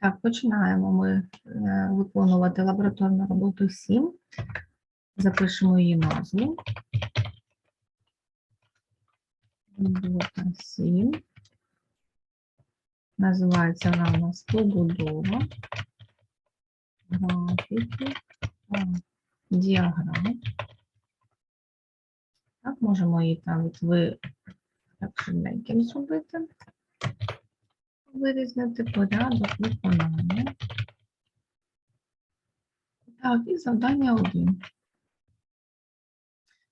Так, починаємо ми е, виконувати лабораторну роботу 7. Запишемо її назву. Робота 7. Називається вона у нас побудова. Графіки. Діаграм. Так, можемо її там ви так швиденьким зробити вирізнити порядок виконання. Так, і завдання 1.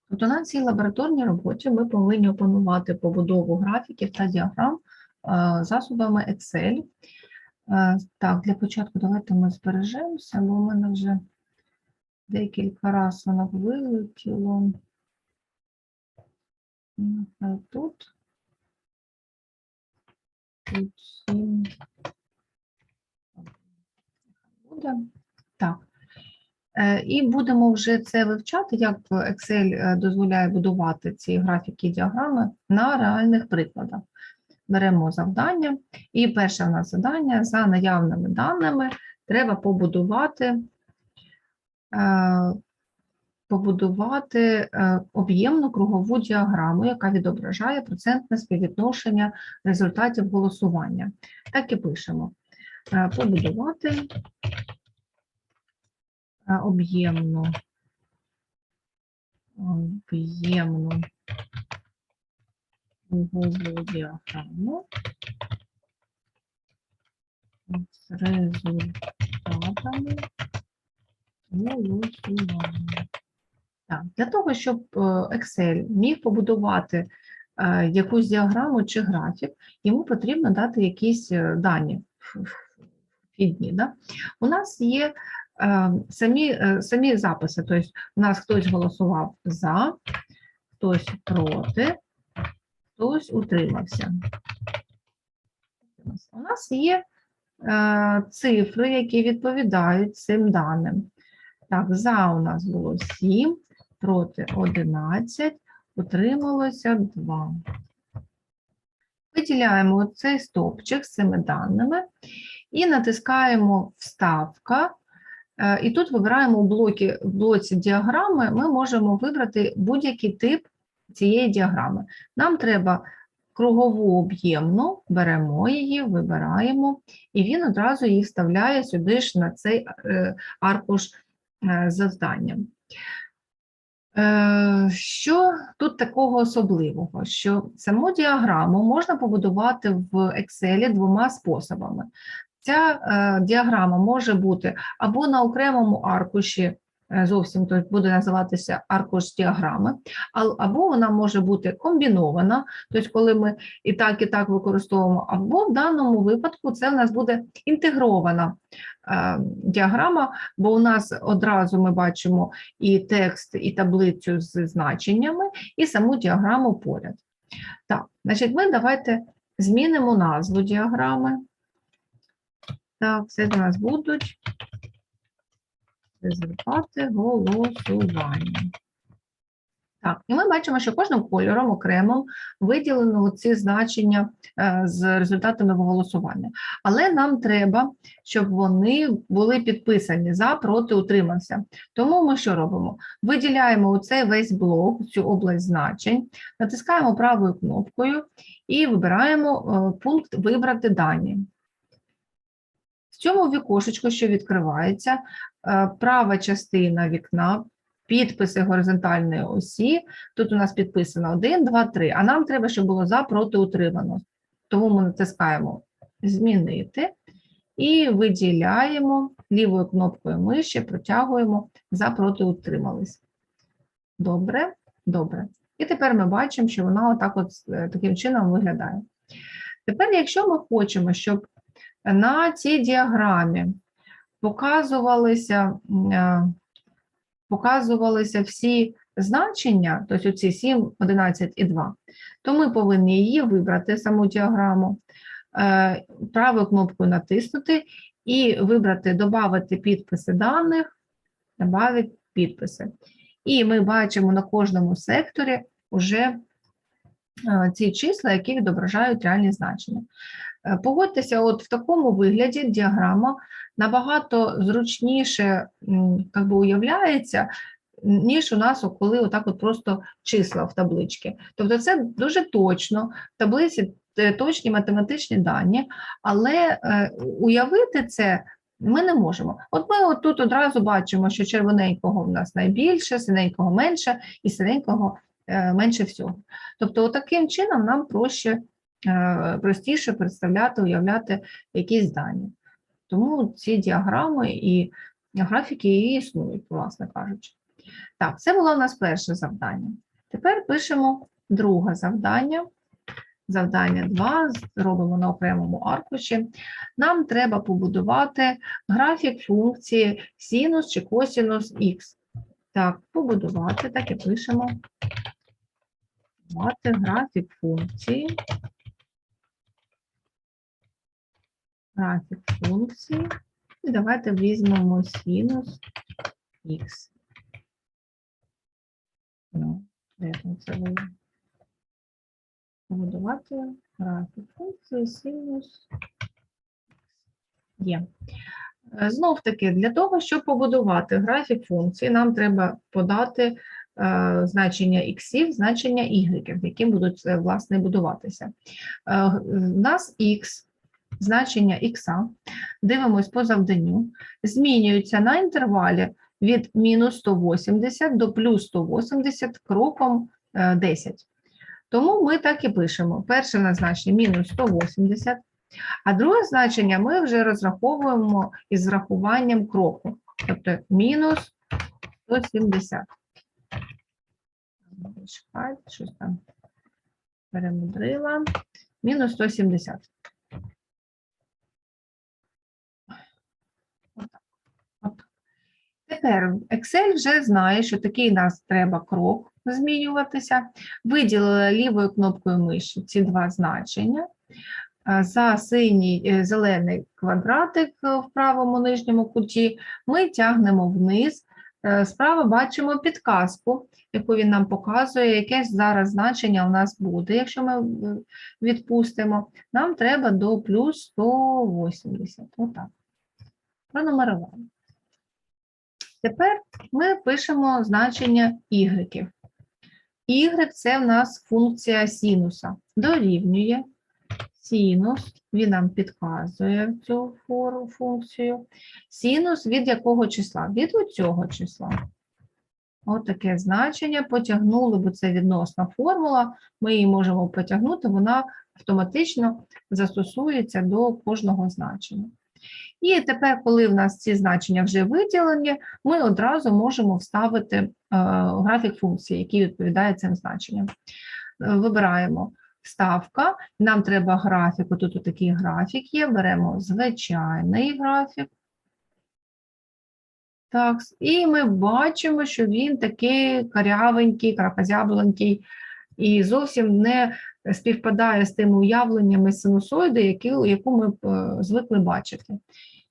Тобто на цій лабораторній роботі ми повинні опанувати побудову графіків та діаграм е, засобами Excel. Е, Так, для початку давайте ми збережемося, бо в мене вже декілька разів воно вилетіло. Тут. Буде. Так. Е, І будемо вже це вивчати, як Excel е, дозволяє будувати ці графіки і діаграми на реальних прикладах. Беремо завдання, і перше в нас завдання за наявними даними треба побудувати, е, побудувати е, об'ємну кругову діаграму, яка відображає процентне співвідношення результатів голосування. Так і пишемо. Е, Побудувати е, об'ємну об'ємну кругову діаграму з результатами голосування. Так, для того, щоб е, Excel міг побудувати е, якусь діаграму чи графік, йому потрібно дати якісь е, дані вхідні. Да? У нас є самі, самі записи, тобто у нас хтось голосував за, хтось проти, хтось утримався. У нас є цифри, які відповідають цим даним. Так, за у нас було 7, проти 11, утрималося 2. Виділяємо цей стовпчик з цими даними і натискаємо Вставка. Е, І тут вибираємо у блокі, в блоці діаграми, ми можемо вибрати будь-який тип цієї діаграми. Нам треба кругову об'ємну, беремо її, вибираємо, і він одразу її вставляє сюди ж на цей е, аркуш е, з завданням. Е, Що тут такого особливого? Що саму діаграму можна побудувати в Excel двома способами. Ця е, діаграма може бути або на окремому аркуші, зовсім тобто буде називатися аркуш діаграми, або вона може бути комбінована, тобто коли ми і так, і так використовуємо, або в даному випадку це в нас буде інтегрована е, діаграма, бо у нас одразу ми бачимо і текст, і таблицю з значеннями, і саму діаграму поряд. Так, значить, ми давайте змінимо назву діаграми. Так, це в нас будуть результати голосування. Так, і ми бачимо, що кожним кольором окремо виділено ці значення е, з результатами голосування. Але нам треба, щоб вони були підписані за, проти, утримався. Тому ми що робимо? Виділяємо оцей весь блок, цю область значень, натискаємо правою кнопкою і вибираємо е, пункт Вибрати дані. В цьому вікошечку, що відкривається, е, права частина вікна, підписи горизонтальної осі. Тут у нас підписано 1, 2, 3, а нам треба, щоб було за, проти, утримано. Тому ми натискаємо Змінити і виділяємо лівою кнопкою миші, протягуємо за, проти, утримались. Добре, добре. І тепер ми бачимо, що вона отак от е, таким чином виглядає. Тепер, якщо ми хочемо, щоб на цій діаграмі показувалися, е, показувалися всі значення, тобто ці 7, 11 і 2, то ми повинні її вибрати, саму діаграму, е, правою кнопкою натиснути і вибрати «Добавити підписи даних», «Добавити підписи». І ми бачимо на кожному секторі вже е, ці числа, які відображають реальні значення. Е, Погодьтеся, от в такому вигляді діаграма набагато зручніше би, уявляється, ніж у нас, коли отак от просто числа в табличці. Тобто це дуже точно, в таблиці е, точні математичні дані, але е, уявити це ми не можемо. От ми от тут одразу бачимо, що червоненького в нас найбільше, синенького менше і синенького менше всього. Тобто, таким чином нам проще, простіше представляти, уявляти якісь дані. Тому ці діаграми і графіки і існують, власне кажучи. Так, це було у нас перше завдання. Тепер пишемо друге завдання. Завдання 2 робимо на окремому аркуші. Нам треба побудувати графік функції синус чи косинус х. Так, побудувати, так і пишемо. Побудувати графік функції. Графік функції. І давайте візьмемо синус х. Ну, де там це було? Побудувати графік функції синус є. Е, Знов таки, для того, щоб побудувати графік функції, нам треба подати е, значення х, значення y, які будуть е, власне будуватися. У нас х, значення х, дивимось по завданню, змінюються на інтервалі від мінус 180 до плюс 180 кроком е, 10. Тому ми так і пишемо. Перше на значення мінус 180, а друге значення ми вже розраховуємо із врахуванням кроку, тобто мінус 170. Чекайте, щось там перемудрила. Мінус 170. Отак. Отак. Тепер Excel вже знає, що такий нас треба крок змінюватися. Виділила лівою кнопкою миші ці два значення. За синій е, зелений квадратик е, в правому нижньому куті ми тягнемо вниз. Е, Справа бачимо підказку, яку він нам показує, яке зараз значення у нас буде. Якщо ми відпустимо, нам треба до плюс 180. Отак. Пронумерували. Тепер ми пишемо значення y. Y – це в нас функція синуса. Дорівнює синус, він нам підказує цю функцію. Синус від якого числа? Від цього числа. От таке значення потягнули, бо це відносна формула, ми її можемо потягнути, вона автоматично застосується до кожного значення. І тепер, коли в нас ці значення вже виділені, ми одразу можемо вставити е, графік функції, який відповідає цим значенням. Е, Вибираємо вставка, нам треба графік, тут такий графік є, беремо звичайний графік. Так, і ми бачимо, що він такий карявенький, кракозябленький, і зовсім не співпадає з тими уявленнями синусоїди, які, яку ми е, звикли бачити.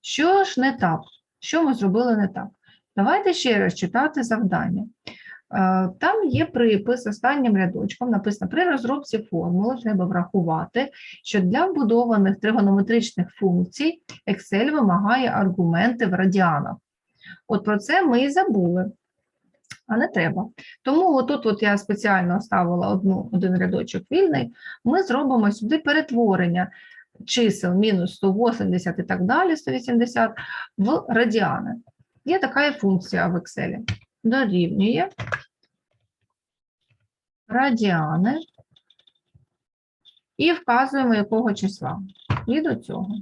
Що ж не так? Що ми зробили не так? Давайте ще раз читати завдання. Е, Там є припис останнім рядочком, написано, при розробці формули треба врахувати, що для вбудованих тригонометричних функцій Excel вимагає аргументи в радіанах. От про це ми і забули, а не треба. Тому отут от я спеціально оставила одну, один рядочок вільний, ми зробимо сюди перетворення чисел мінус 180 і так далі, 180 в радіани. Є така функція в Excel. Дорівнює радіани і вказуємо якого числа. І до цього.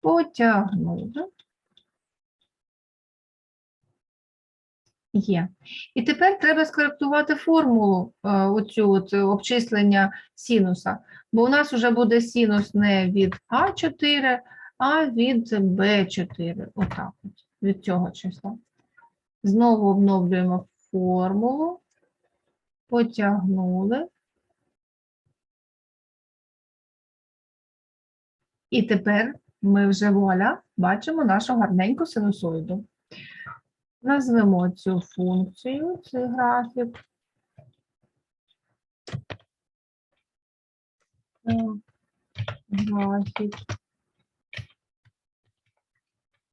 Потягнули. Є. І тепер треба скоректувати формулу е, оцю от обчислення синуса, бо у нас вже буде синус не від А4, а від Б4. Отак от, від цього числа. Знову обновлюємо формулу, потягнули. І тепер ми вже вуаля бачимо нашу гарненьку синусоїду. Назвемо цю функцію, цей графік. Графік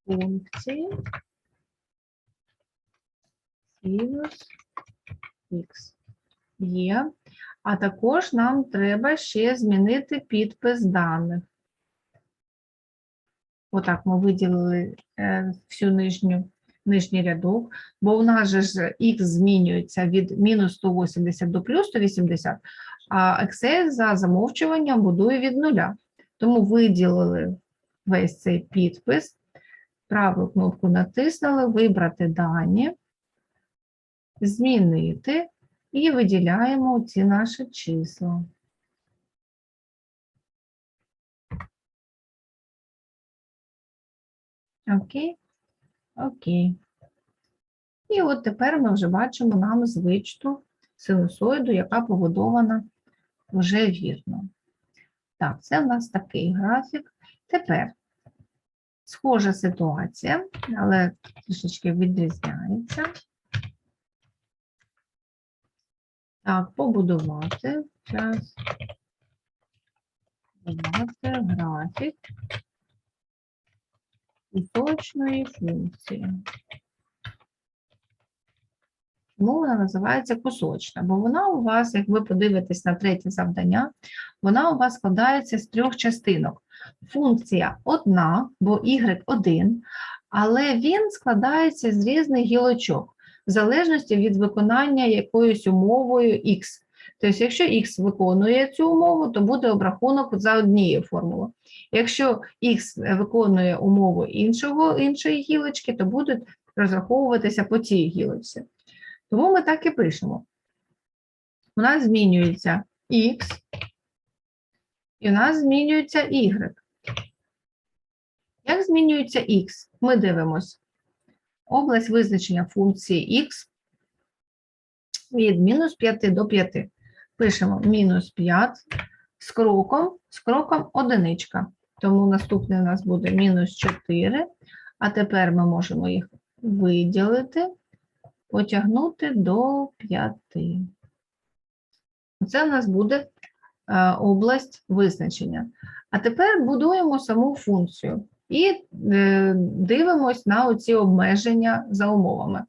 функції синус х є. А також нам треба ще змінити підпис даних. Отак ми виділили е, всю нижню, нижній рядок, бо у нас же ж х змінюється від мінус 180 до плюс 180, а Excel за замовчуванням будує від нуля. Тому виділили весь цей підпис, праву кнопку натиснули, вибрати дані, змінити і виділяємо ці наші числа. Окей? Окей. І от тепер ми вже бачимо нам звичну синусоїду, яка побудована вже вірно. Так, це в нас такий графік. Тепер схожа ситуація, але трішечки відрізняється. Так, побудувати. Час. Побудувати графік кусочної функції. Чому вона називається кусочна? Бо вона у вас, як ви подивитесь на третє завдання, вона у вас складається з трьох частинок. Функція одна, бо y один, але він складається з різних гілочок, в залежності від виконання якоюсь умовою x. Тобто, якщо x виконує цю умову, то буде обрахунок за однією формулою. Якщо x виконує умову іншого, іншої гілочки, то будуть розраховуватися по цій гілочці. Тому ми так і пишемо. У нас змінюється x, і у нас змінюється y. Як змінюється x? Ми дивимося. Область визначення функції x від мінус 5 до 5. Пишемо мінус 5 з кроком, з кроком одиничка. Тому наступний у нас буде мінус 4. А тепер ми можемо їх виділити, потягнути до 5. Це у нас буде е, область визначення. А тепер будуємо саму функцію і е, дивимось на оці обмеження за умовами.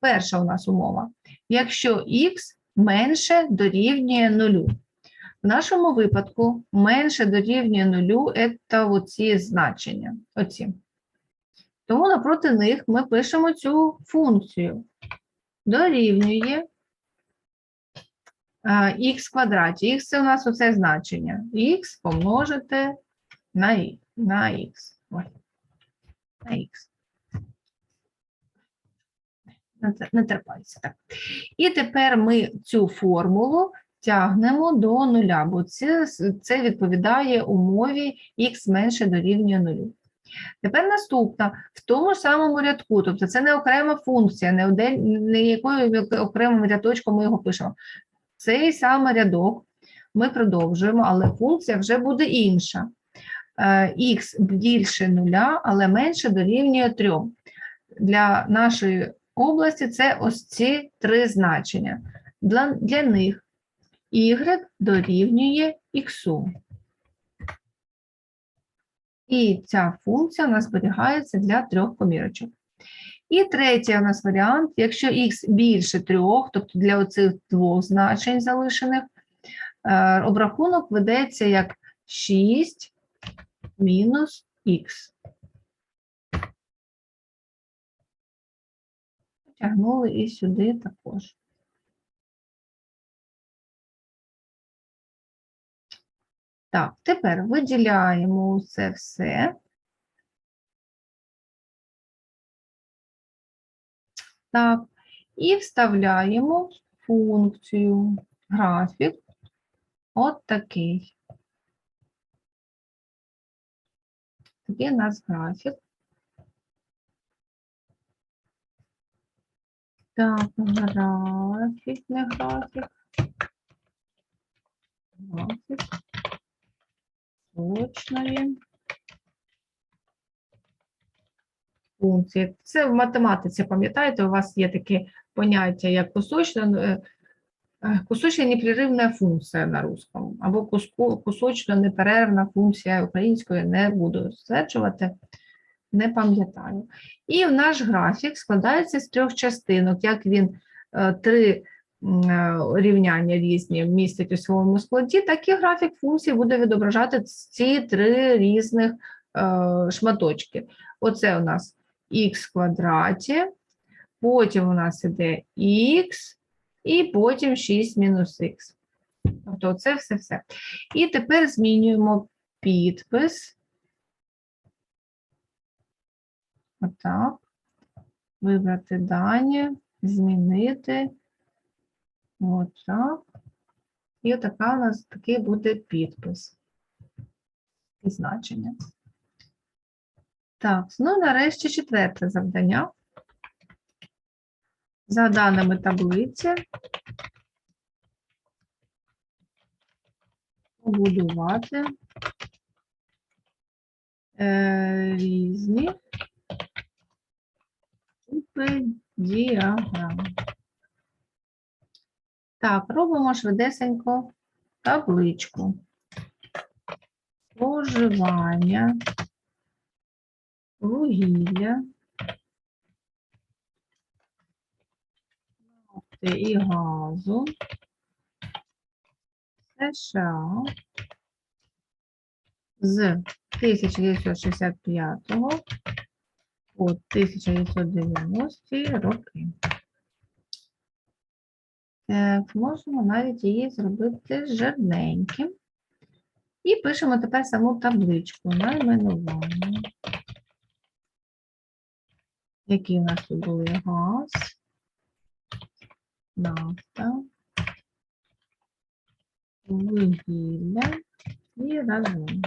Перша у нас умова. Якщо х менше дорівнює нулю. В нашому випадку менше дорівнює нулю це оці значення. Оці. Тому напроти них ми пишемо цю функцію. Дорівнює х квадраті. Х це у нас оце значення. Х помножити на х. На х. На х. Не те- терпається так. І тепер ми цю формулу тягнемо до нуля, бо це, це відповідає умові х менше дорівнює нулю. Тепер наступна, в тому самому рядку, тобто це не окрема функція, не, один, не якою окремим рядочком ми його пишемо. Цей самий рядок ми продовжуємо, але функція вже буде інша. Х більше нуля, але менше дорівнює 3. Для нашої області це ось ці три значення. Для, для них y дорівнює х. І ця функція у нас зберігається для трьох комірочок. І третій у нас варіант, якщо х більше трьох, тобто для оцих двох значень залишених, е, обрахунок ведеться як 6 мінус х. Тягнули і сюди також. Так, тепер виділяємо це все. Так, і вставляємо функцію графік. От такий. Такий у нас графік. Так, графік, не графік. Графік. Точної. Функції. Це в математиці, пам'ятаєте, у вас є таке поняття, як кусочна, е, е, функція на русском, або куску- кусочно-неперервна функція українською не буду стверджувати, не пам'ятаю. І наш графік складається з трьох частинок, як він е, три е, рівняння різні містить у своєму складі, так і графік функцій буде відображати ці три різних е, шматочки. Оце у нас х квадраті, потім у нас іде х, і потім 6 мінус х. Тобто це все-все. І тепер змінюємо підпис. Отак. Вибрати дані, змінити. Отак. І отака у нас такий буде підпис. І значення. Так, ну нарешті четверте завдання. За даними таблиці побудувати е, різні діаграм. Так, робимо швидесенько табличку. Споживання вугілля, нафти і газу США з 1965 по 1990 роки. Так, можемо навіть її зробити жирненьким. І пишемо тепер саму табличку найменування. Які у нас тут були газ, нафта, вугілля і разом.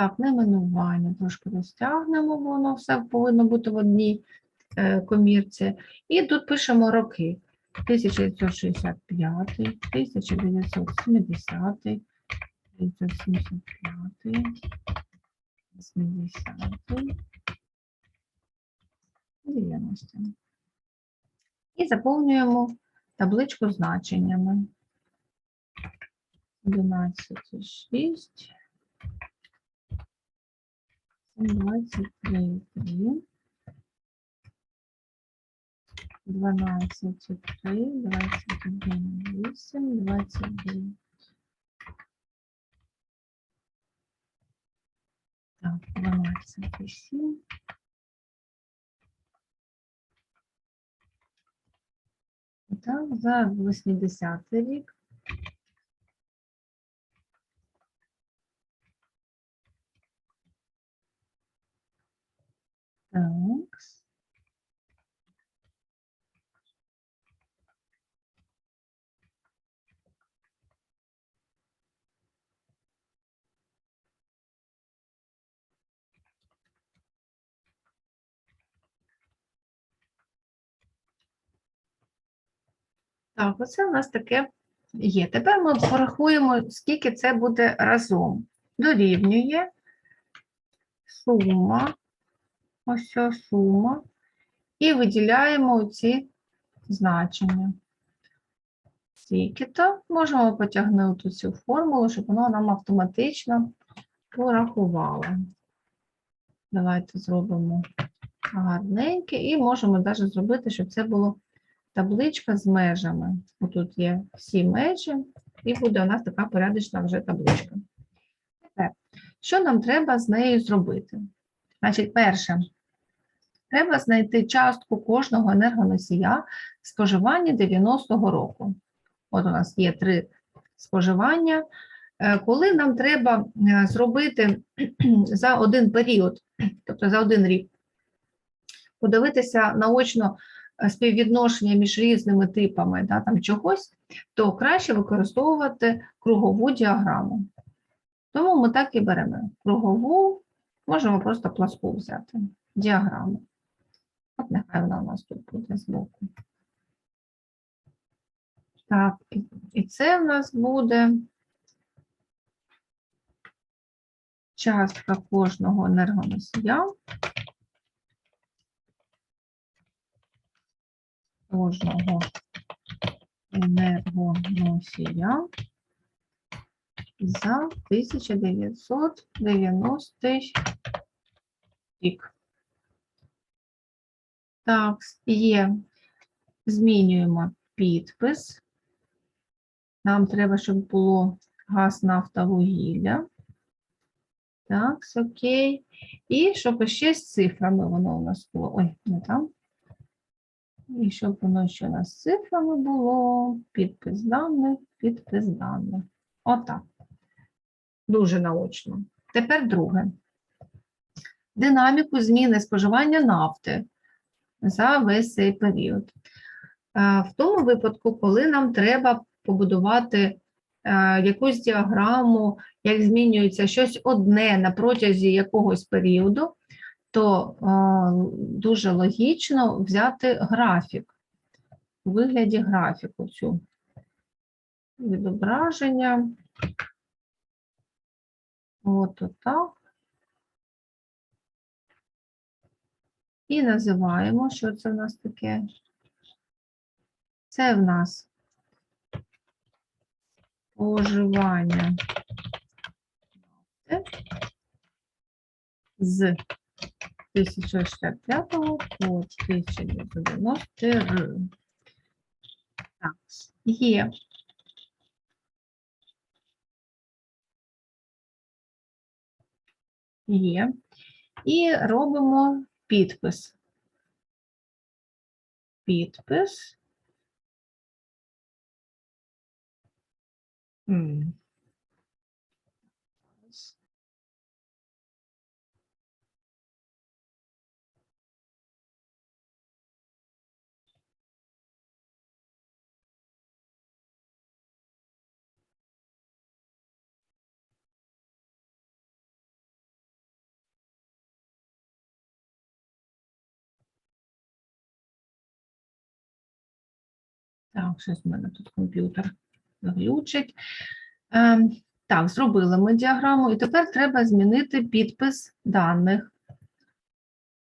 Так, найменування трошки розтягнемо, воно все повинно бути в одній е, комірці. І тут пишемо роки. 1965, 1970, 1975, 80, 90. І заповнюємо табличку значеннями. 11,6, 23, 3, 12, 3, 21, 8, 29. Так, 12, 7. Так, за 80 рік. Так. Так, оце у нас таке є. Тепер ми порахуємо, скільки це буде разом. Дорівнює сума, ось ця сума, і виділяємо ці значення. Скільки-то можемо потягнути цю формулу, щоб воно нам автоматично порахувало. Давайте зробимо гарненьке і можемо навіть зробити, щоб це було табличка з межами. Тут є всі межі, і буде у нас така порядочна вже табличка. Що нам треба з нею зробити? Значить, перше, треба знайти частку кожного енергоносія споживання 90-го року. От у нас є три споживання. Е, Коли нам треба е, зробити за один період, тобто за один рік, подивитися наочно е, співвідношення між різними типами да, там, чогось, то краще використовувати кругову діаграму. Тому ми так і беремо кругову, можемо просто пласку взяти, діаграму. От нехай вона у нас тут буде збоку. Так, і- це в нас буде частка кожного енергоносія кожного енергоносія за 1990 рік. Так, є. Змінюємо підпис. Нам треба, щоб було газ, нафта, вугілля. Так, окей. І щоб ще з цифрами воно у нас було. Ой, не там. І щоб воно ще у нас з цифрами було. Підпис даних, підпис даних. Отак. Дуже наочно. Тепер друге. Динаміку зміни споживання нафти за весь цей період. В тому випадку, коли нам треба побудувати е, якусь діаграму, як змінюється щось одне на протязі якогось періоду, то е, дуже логічно взяти графік у вигляді графіку цю відображення. От отак. І називаємо, що це в нас таке. Це в нас споживання нафти з 1065 по 1990 р. Так, є. Є. І робимо підпис. Підпис. М. Так, щось в мене тут комп'ютер глючить. Ем, так, зробили ми діаграму, і тепер треба змінити підпис даних.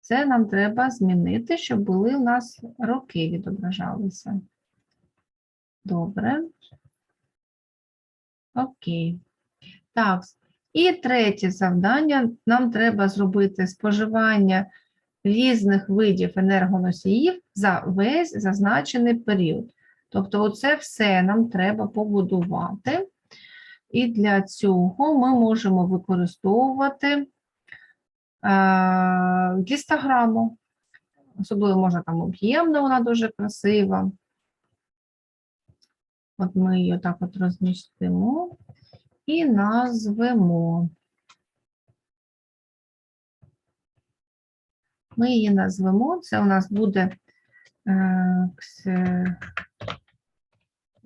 Це нам треба змінити, щоб були у нас роки відображалися. Добре. Окей. Так, і третє завдання. Нам треба зробити споживання різних видів енергоносіїв за весь зазначений період. Тобто, оце все нам треба побудувати. І для цього ми можемо використовувати е, гістограму. Особливо можна там об'ємна, вона дуже красива. От ми її так от розмістимо і назвемо. Ми її назвемо, це у нас буде е,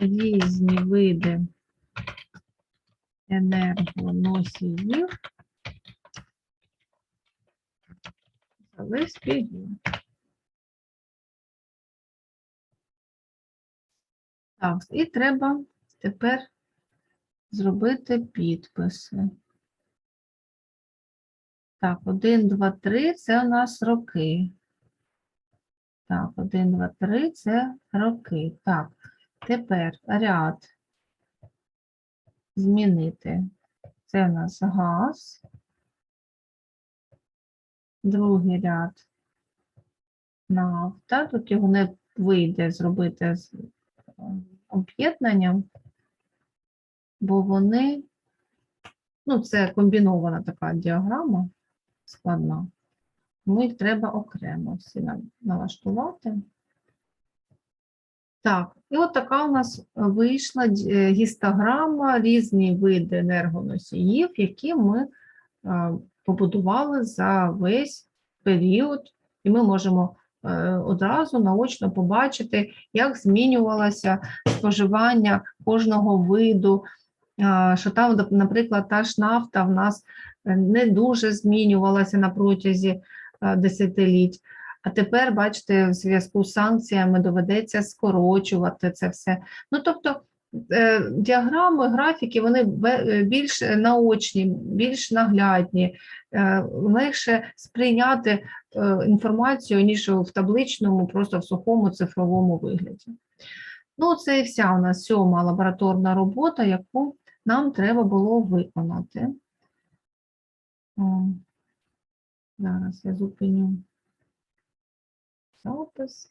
різні види енергоносіїв за весь. Так, і треба тепер зробити підписи. Так, 1, 2, 3 це у нас роки. Так, 1, 2, 3 це роки. Так, тепер ряд змінити. Це у нас газ. Другий ряд нафта. Тут його не вийде зробити з е, об'єднанням, бо вони, ну, це комбінована така діаграма складна. Тому їх треба окремо всі налаштувати. Так, і от така у нас вийшла е, гістограма, різні види енергоносіїв, які ми е, побудували за весь період, і ми можемо е, одразу наочно побачити, як змінювалося споживання кожного виду, що там, наприклад, та ж нафта в нас не дуже змінювалася на протязі десятиліть. А тепер, бачите, в зв'язку з санкціями доведеться скорочувати це все. Ну, тобто, е, діаграми, графіки, вони е, більш наочні, більш наглядні, е, легше сприйняти інформацію, ніж в табличному, просто в сухому цифровому вигляді. Ну, це і вся у нас сьома лабораторна робота, яку нам треба було виконати. Зараз я зупиню soltas.